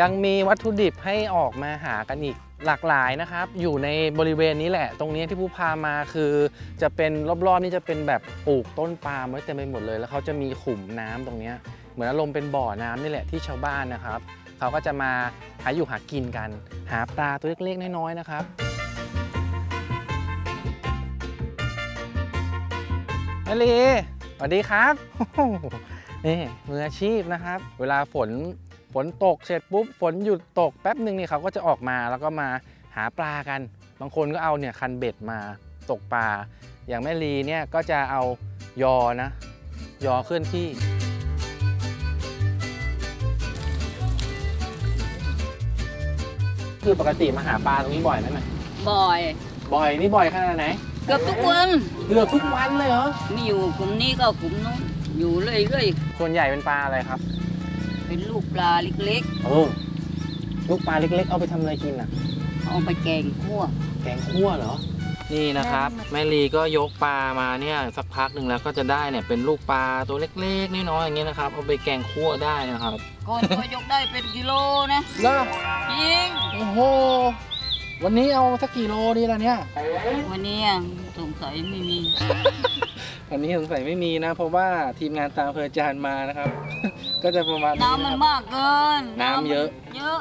ยังมีวัตถุดิบให้ออกมาหากันอีกหลากหลายนะครับ อยู่ในบริเวณนี้แหละ ตรงนี้ที่ผู้พามาคือจะเป็นรอบๆนี่จะเป็นแบบปลูกต้นปาล์มไว้เต็มไปหมดเลย แล้วเขาจะมีขุมน้ำตรงนี้เหมือนอารมณ์เป็นบ่อน้ำนี่แหละที่ชาวบ้านนะครับเขาก็จะมาหาอยู่หากินกัน หาปลาตัวเล็กๆน้อยๆนะครับแมลีสวัสดีครับ นี่มืออาชีพนะครับ เวลาฝน ฝนตกเสร็จปุ๊บฝนหยุดตกแป๊บหนึ่งนี่เขาก็จะออกมาแล้วก็มาหาปลากัน บางคนก็เอาเนี่ยคันเบ็ดมาตกปลา อย่างแม่ลีเนี่ยก็จะเอายอนะ ยอเคลื่อนที่ คือปกติมาหาปลาตรงนี้บ่อยไหมแม่บ่อย บ่อยนี่บ่อยขนาดไหนเกือบทุกวันเกือบทุกวันเลยเหรอไม่อยู่กลุ่มนี้ก็กลุ่มนู้นอยู่เรื่อยส่วนใหญ่เป็นปลาอะไรครับๆ เป็นลูกปลาเล็กเออลูกปลาเล็กๆ เอาไปทำอะไรกินอะ ๆ เอาไปแกงคั่ว แกงคั่วเหรอ นี่นะครับใช่แม่ลีก็ยกปลามาเนี่ยสักพักหนึ่งแล้วก็จะได้เนี่ยเป็นลูกปลาตัวเล็กๆน้อยๆอย่างเงี้ยนะครับเอาไปแกงคั่วได้นะครับก่อนก็ยกได้เป็นกิโลนะแล้วจริง โอ้โห วันนี้เอาสักกี่โลดีล่ะเนี่ย วันนี้สงสัยไม่มี วันนี้สงสัยไม่มีนะ เพราะว่าทีมงานตามเพอจานมานะครับ ก็จะประมาณน้ำมันะครับมากเกินน้ำเยอะ เยอะ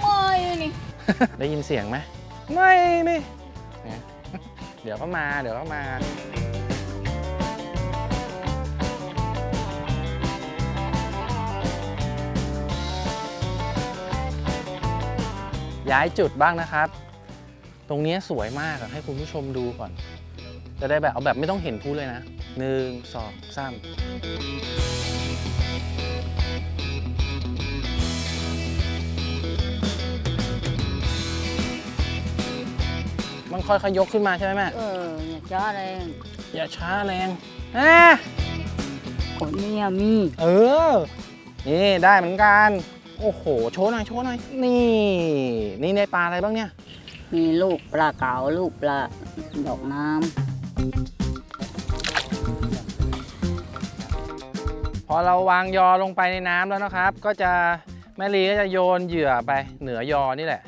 ไม่นี่ได้ยินเสียงไหมไม่มีเนี่ยเดี๋ยวก็มาเดี๋ยวก็มาย้ายจุดบ้างนะครับ ตรงเนี้ยสวยมากอะให้คุณผู้ชมดูก่อน จะได้แบบเอาแบบไม่ต้องเห็นพูดเลยนะหนึ่งสองสามมันค่อยๆยกขึ้นมาใช่ไหมแม่ เอออย่าช้าแรงอย่าช้าแรงอะคนนี้มี เออ นี่ได้เหมือนกัน โอ้โห โชว์หน่อย โชว์หน่อย นี่ นี่ในปลาอะไรบ้างเนี่ย มีลูกปลาเก๋าลูกปลาดอกน้ พอเราวางยอลงไปในน้ำแล้วนะครับ ก็จะแม่ลีก็จะโยนเหยื่อไปเหนือยอนี่แหละ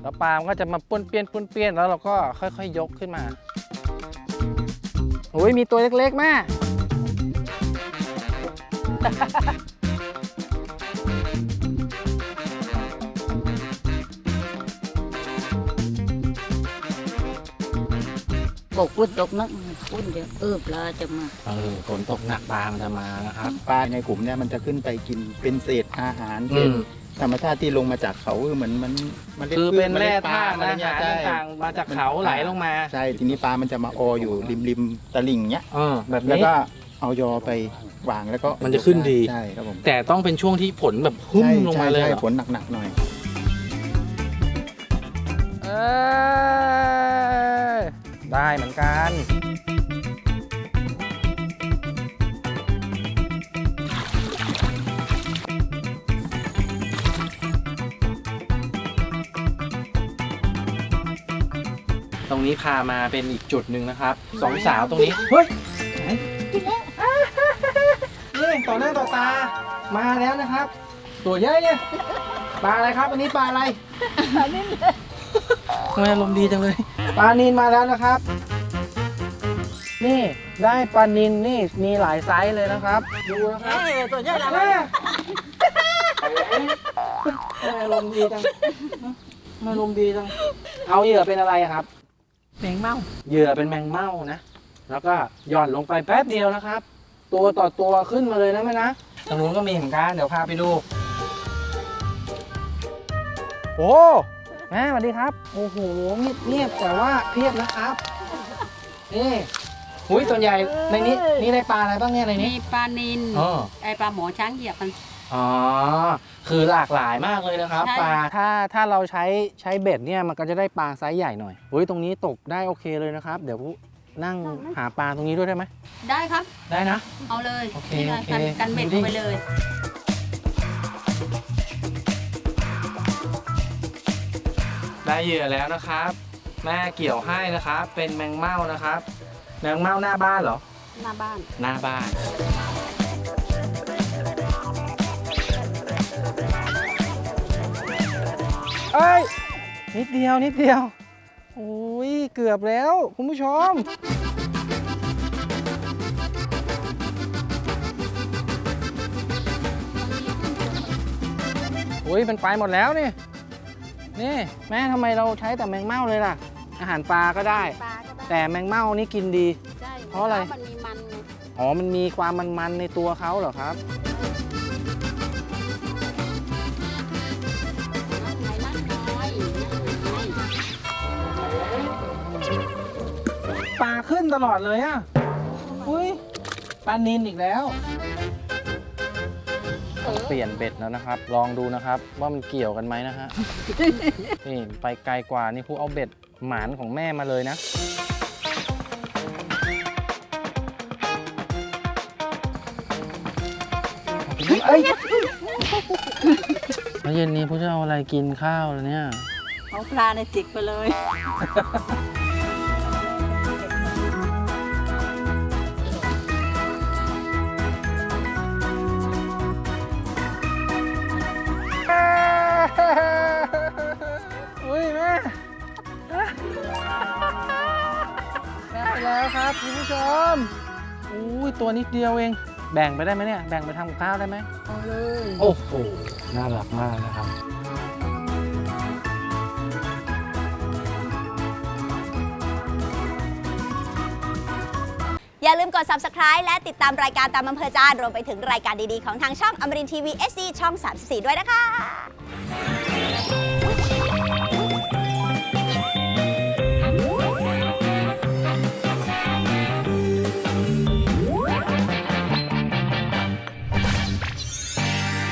แล้วปลามันก็จะมาป้วนเปี้ยนป้วนเปี้ยนแล้วเราก็ค่อยๆยกขึ้นมาโอ้ยมีตัวเล็กๆแม่ บอกพุดตกนักพุดเดี๋ยวเออปลาจะมาเออฝนตกหนักปลามันจะมานะครับ ปลาในกลุ่มเนี่ยมันจะขึ้นไปกินเป็นเศษอาหารอืเศษมธรรมชาติที่ลงมาจากเขาคือเหมือนมันมันคือเป็นแร่ปลธาตุอะไรอาเงี้หายรใช่ต่างๆมาจากเขาไหลลงมา ใช่ทีนี้ปลามันจะมาอออยู่ริมริมตลิ่งเนี้ยเออแบบแล้วนี้ก็เอายอไปวางแล้วก็มันจะขึ้นดีใช่ครับผมแต่ต้องเป็นช่วงที่ฝนแบบหุ้มใช่ลงมาเลยใช่เหรอฝนหนักๆหน่อยเอ้ย ได้เหมือนกัน ตรงนี้พามาเป็นอีกจุดหนึ่งนะครับสองสาวตรงนี้ เฮ้ยไหนนี่ต่อหน้าต่อตามาแล้วนะครับ ตัวใหญ่เนี่ยปลาอะไรครับอันนี้ปลาอะไร ทำไมอารมณ์ดีจังเลย ปลานินมาแล้วนะครับ นี่ได้ปลานินนี่มีหลายไซส์เลยนะครับ ดูนะครับตัวใหญ่แม่ทำไมอารมณ์ดีจังทำไมอารมณ์ดีจัง เอาเหยื่อเป็นอะไรอะครับ แมงเม่าเหยื่อเป็นแมงเม่านะ แล้วก็หย่อนลงไปแป๊บเดียวนะครับ ตัวต่อตัวขึ้นมาเลยนะแม่นะทางนู้นก็มีเหมือนกันเดี๋ยวพาไปดู โอ้ แม่สวัสดีครับ โอ้โหเงียบเงียบแต่ว่าเพียบนะครับนี่หุยส่วนใหญ่ในนี้นี่ได้ปลาอะไรบ้างเนี่ยในมีนี้ปลานินอ๋อ ไอปลาหมอช้างเหยียบมัน อ๋อ คือหลากหลายมากเลยนะครับใช่ ปลา ถ้าถ้าเราใช้ใช้เบ็ดเนี่ยมันก็จะได้ปลาไซส์ใหญ่หน่อยอุ้ยตรงนี้ตกได้โอเคเลยนะครับ เดี๋ยวนั่งหาปลาตรงนี้ด้วยได้ไหมได้ครับ ได้นะ เอาเลยโอเคนี่ไงโอเค กันกันเบ็ดดูดิเอาไปเลย ได้เหยื่อแล้วนะครับ แม่เกี่ยวให้นะครับ เป็นแมงเม่านะครับ แมงเม่าหน้าบ้านเหรอ หน้าบ้าน หน้าบ้าน เอ้ย นิดเดียวนิดเดียว โอ้ย เกือบแล้ว คุณผู้ชม โอ้ยมันไปหมดแล้วนี่ นี่แม่ทำไมเราใช้แต่แมงเม่าเลยล่ะ อาหารปลาก็ได้ ปลาก็ได้แต่แมงเม่านี่กินดี ใช่เพราะอะไร มันมีมันไงอ๋อมันมีความมันๆในตัวเขาเหรอครับน้ำน้อยน้อยน้อยปลาขึ้นตลอดเลยอะอุ้ยปลานินอีกแล้ว เปลี่ยนเบ็ดแล้วนะครับ ลองดูนะครับ ว่ามันเกี่ยวกันไหมนะฮะ นี่ไปไกลกว่านี่ผู้เอาเบ็ดหมานของแม่มาเลยนะ เอ้ยแล้วเย็นนี้ผู้จะเอาอะไรกินข้าวแล้วเนี่ย เอาปลาในจิกไปเลย อุ้ยแม่ได้แล้วครับคุณผู้ชมอุ้ยตัวนิดเดียวเอง แบ่งไปได้ไหมเนี่ย แบ่งไปทำกับข้าวได้ไหมเอาเลย โอ้โห น่ารักมากนะครับ อย่าลืมกด subscribe และติดตามรายการตามอำเภอใจารวมไปถึงรายการดี ๆ ของทางช่องอมรินทีวี SD ช่อง 34 ด้วยนะคะ